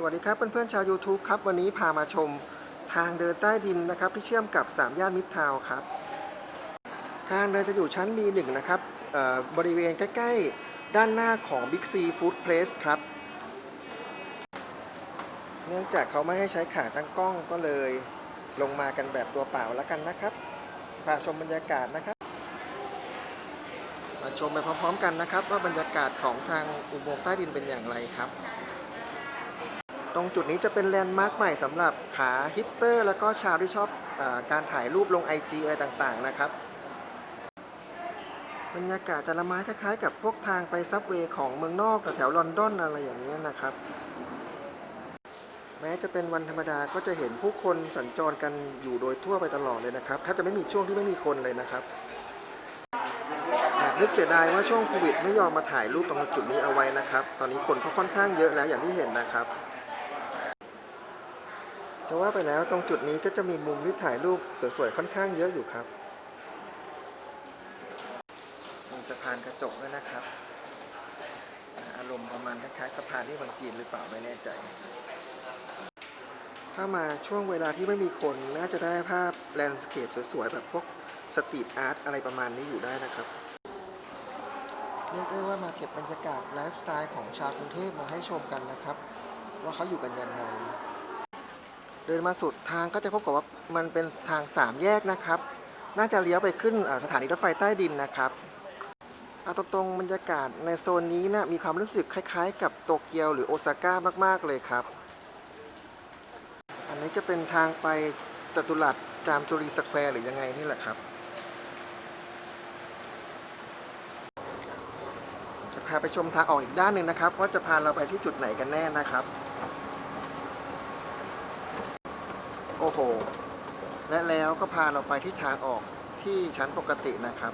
สวัสดีครับเพื่อนๆชาว YouTube ครับ วันนี้พามาชมทางเดินใต้ดินนะครับ ที่เชื่อมกับ 3 ย่านมิตรทาวนครับ ทางเดินจะอยู่ชั้น B1 นะครับบริเวณใกล้ ๆ ด้านหน้าของ Big C Food Place ครับ เนื่องจากเขาไม่ให้ใช้ขาตั้งกล้องก็เลยลงมากันแบบตัวเปล่าแล้วกันนะครับพาชมบรรยากาศนะครับ มาชมไปพร้อมๆกันนะครับ ว่าบรรยากาศของทางอุโมงค์ใต้ดินเป็นอย่างไรครับ ตรงจุดนี้จะเป็นแลนด์มาร์คใหม่สำหรับขาฮิปสเตอร์ แล้วก็ชาวที่ชอบอการถ่ายรูปลง IG อะไรต่างๆนะครับ บรรยากาศจะละไม้คล้ายๆ กับพวกทางไปซับเวย์ของเมืองนอกแถวลอนดอนอะไรอย่างนี้ยนะครับ แม้จะเป็นวันธรรมดาก็จะเห็นผู้คนสัญจรกันอยู่โดยทั่วไปตลอดเลยนะครับถ้าจะไม่มีช่วงที่ไม่มีคนเลยนะครับแอบนึกเสียดายว่าช่วงโควิดไม่ยอมมาถ่ายรูปตรงจุดนี้เอาไว้นะครับ ตอนนี้คนเขาค่อนข้างเยอะแล้วอย่างที่เห็นนะครับ จะว่าไปแล้วตรงจุดนี้ก็จะมีมุมที่ถ่ายรูปสวยๆค่อนข้างเยอะอยู่ครับ มีสะพานกระจกด้วยนะครับอ่าอารมณ์ประมาณคล้ายๆสะพานที่คนจีนหรือเปล่าไม่แน่ใจ ถ้ามาช่วงเวลาที่ไม่มีคนน่าจะได้ภาพแลนด์สเคปสวยๆแบบพวกสตรีทอาร์ตอะไรประมาณนี้อยู่ได้นะครับ เรียกได้ว่ามาเก็บบรรยากาศไลฟ์สไตล์ของชาวกรุงเทพมาให้ชมกันนะครับ ว่าเขาอยู่กันยังไง เดินมาสุดทางก็จะพบกับว่ามันเป็นทางสามแยกนะครับ น่าจะเลี้ยวไปขึ้นสถานีรถไฟใต้ดินนะครับเอาตรงๆบรรยากาศในโซนนี้นะมีความรู้สึกคล้ายๆ กับโตเกียวหรือโอซาก้ามากๆเลยครับ อันนี้จะเป็นทางไปจตุรัสจามจุรีสแควร์หรือยังไงนี่แหละครับ จะพาไปชมทางออกอีกด้านหนึ่งนะครับว่าจะพาเราไปที่จุดไหนกันแน่นะครับ โอ้โห และแล้วก็พาเราไปที่ทางออกที่ชั้นปกตินะครับ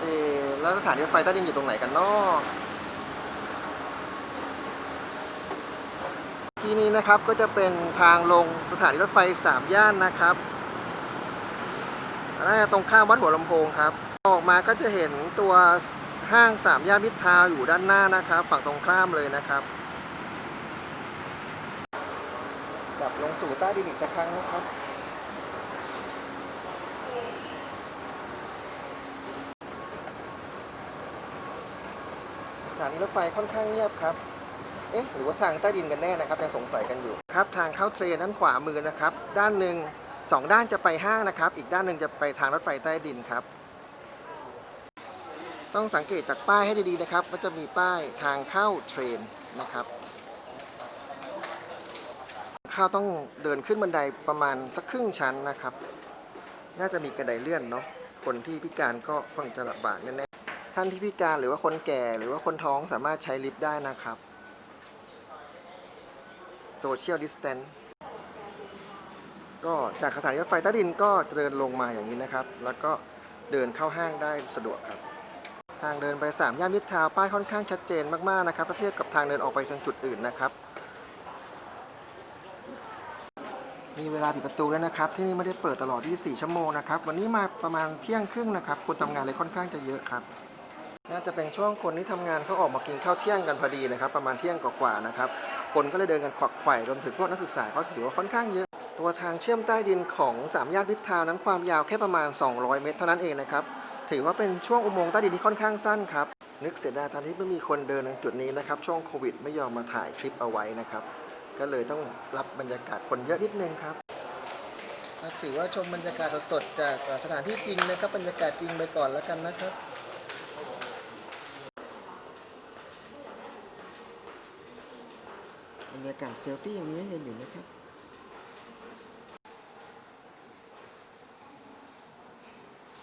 เอแล้วสถานีรถไฟใต้ดินอยู่ตรงไหนกันเนาะที่นี้นะครับก็จะเป็นทางลงสถานีรถไฟสามย่านนะครับน่าจะตรงข้ามวัดหัวลำโพงครับ ออกมาก็จะเห็นตัวห้างสามย่านมิตรทาวอยู่ด้านหน้านะครับ ฝั่งตรงข้ามเลยนะครับ ก ลับลงสู่ใต้ดินอีกสักครั้งนะครับ สถานีรถไฟค่อนข้างเงียบครับ เอ๊ะ หรือว่าทางใต้ดินกันแน่นะครับ ยังสงสัยกันอยู่ครับ ทางเข้าเทรนด้านขวามือนะครับ ด้านหนึ่งสองด้านจะไปห้างนะครับ อีกด้านหนึ่งจะไปทางรถไฟใต้ดินครับ ต้องสังเกตจากป้ายให้ดีๆนะครับว่าจะมีป้ายทางเข้าเทรนนะครับ ข้าต้องเดินขึ้นบันไดประมาณสักครึ่งชั้นนะครับ น่าจะมีกระไดเลื่อนเนาะ คนที่พิการก็คงจะลำบากแน่ๆ ท่านที่พิการหรือว่าคนแก่หรือว่าคนท้องสามารถใช้ลิฟต์ได้นะครับโซเชียลดิสแตนก็จากสถานีรถไฟใต้ดินก็เดินลงมาอย่างนี้นะครับ แล้วก็เดินเข้าห้างได้สะดวกครับ ทางเดินไปสามย่านมิตรทาวป้ายค่อนข้างชัดเจนมากๆนะครับเทียบกับทางเดินออกไปยังจุดอื่นนะครับ มีเวลาปิดประตูแล้วนะครับ ที่นี่ไม่ได้เปิดตลอด 24 ชั่วโมงนะครับ วันนี้มาประมาณเที่ยงครึ่งนะครับ คนทำงานเลยค่อนข้างจะเยอะครับ น่าจะเป็นช่วงคนที่ทำงานเขาออกมากินข้าวเที่ยงกันพอดีเลยครับ ประมาณเที่ยงกว่าๆนะครับ คนก็เลยเดินกันขวักไขว่รวมถึงพวกนักศึกษาก็ถือว่าค่อนข้างเยอะ ตัวทางเชื่อมใต้ดินของ3ย่านมิทาวนั้นความยาวแค่ประมาณ 200 เมตรเท่านั้นเองนะครับ ถือว่าเป็นช่วงอุโมงค์ใต้ดินที่ค่อนข้างสั้นครับ นึกเสียดายตอนที่ไม่มีคนเดินตรงจุดนี้นะครับ ช่วงโควิดไม่ยอมมาถ่ายคลิปเอาไว้นะครับ ก็เลยต้องรับบรรยากาศคนเยอะนิดนึงครับถือว่าชมบรรยากาศสดๆจากสถานที่จริงนะครับบรรยากาศจริงไปก่อนแล้วกันนะครับบรรยากาศเซลฟี่อย่างนี้เห็นอยู่นะครับ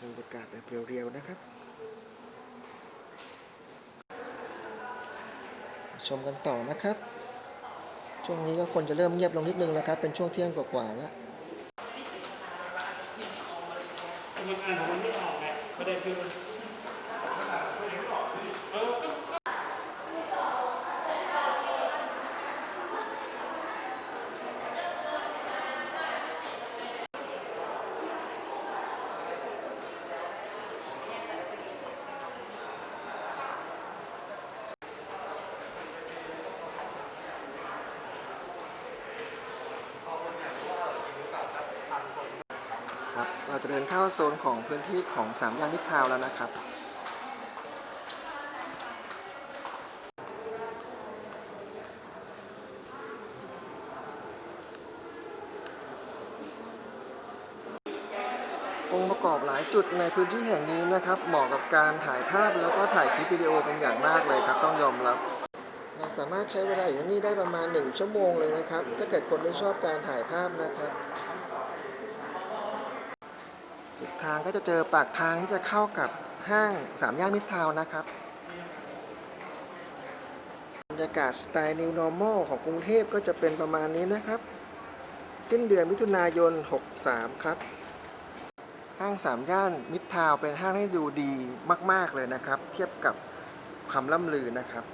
บรรยากาศแบบเรียวๆนะครับ ชมกันต่อนะครับ ช่วงนี้ก็คนจะเริ่มเงียบลงนิดนึงแล้วครับ เป็นช่วงเที่ยงกว่าๆแล้วมันอ่านของมันไม่ออกไงประเด็นคือมันเอ จะเดินเข้าโซนของพื้นที่ของสามย่านมิตรทาวแล้วนะครับ องค์ประกอบหลายจุดในพื้นที่แห่งนี้นะครับ เหมาะกับการถ่ายภาพแล้วก็ถ่ายคลิปวิดีโอเป็นอย่างมากเลยครับ ต้องยอมรับเราสามารถใช้เวลาอยู่ที่นี่ได้ประมาณ 1 ชั่วโมงเลยนะครับ ถ้าเกิดคนไม่ชอบการถ่ายภาพนะครับ สุดทางก็จะเจอปากทางที่จะเข้ากับห้างสามย่านมิตรทาวน์นะครับบรรยากาศสไตล์ New Normal ของกรุงเทพก็จะเป็นประมาณนี้นะครับ สิ้นเดือนมิถุนายน 63 ครับ ห้างสามย่านมิตรทาวน์เป็นห้างที่ดูดีมาก ๆ เลยนะครับ เทียบกับความล่ำลือนะครับ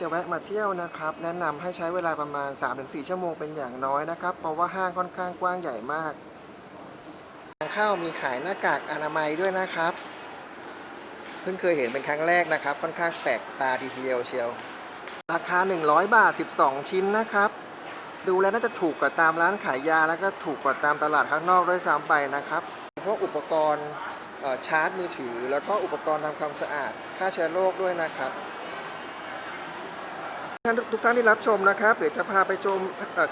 จะแวะมาเที่ยวนะครับ แนะนำให้ใช้เวลาประมาณ 3-4 ชั่วโมงเป็นอย่างน้อยนะครับ เพราะว่าห้างค่อนข้างกว้างใหญ่มาก ทางเข้ามีขายหน้ากากอนามัยด้วยนะครับ เพิ่งเคยเห็นเป็นครั้งแรกนะครับ ค่อนข้างแปลกตาทีเดียวเชียว ราคา 100 บาท 12 ชิ้นนะครับ ดูแล้วน่าจะถูกกว่าตามร้านขายยาแล้วก็ถูกกว่าตามตลาดข้างนอกด้วยซ้ำไปนะครับพวกอุปกรณ์ชาร์จมือถือ แล้วก็อุปกรณ์ทำความสะอาดฆ่าเชื้อโรคด้วยนะครับท่านทุกท่านที่รับชมนะครับเดี๋ยวจะพาไปชม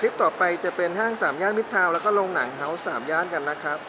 คลิปต่อไปจะเป็นห้างสามย่านมิตรทาวน์แล้วก็โรงหนังเฮาส์สามย่านกันนะครับ